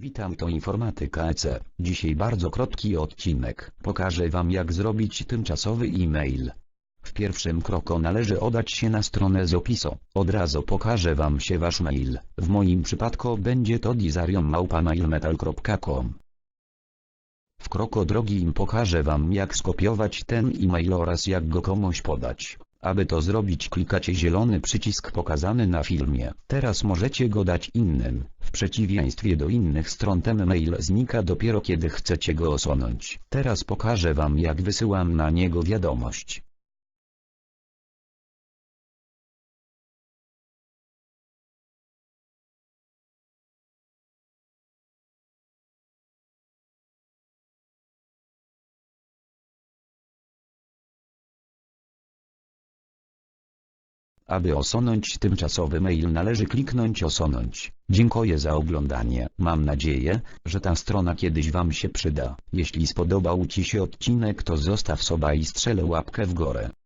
Witam to Informatyka EC. Dzisiaj bardzo krótki odcinek. Pokażę wam jak zrobić tymczasowy e-mail. W pierwszym kroku należy udać się na stronę z opisu. Od razu pokażę wam się wasz mail. W moim przypadku będzie to dizarium.mailmetal.com W kroku drugim pokażę wam jak skopiować ten e-mail oraz jak go komuś podać. Aby to zrobić klikacie zielony przycisk pokazany na filmie. Teraz możecie go dać innym. W przeciwieństwie do innych stron ten mail znika dopiero kiedy chcecie go usunąć. Teraz pokażę wam jak wysyłam na niego wiadomość. Aby usunąć tymczasowy mail należy kliknąć usunąć. Dziękuję za oglądanie. Mam nadzieję, że ta strona kiedyś wam się przyda. Jeśli spodobał ci się odcinek to zostaw suba i strzelę łapkę w górę.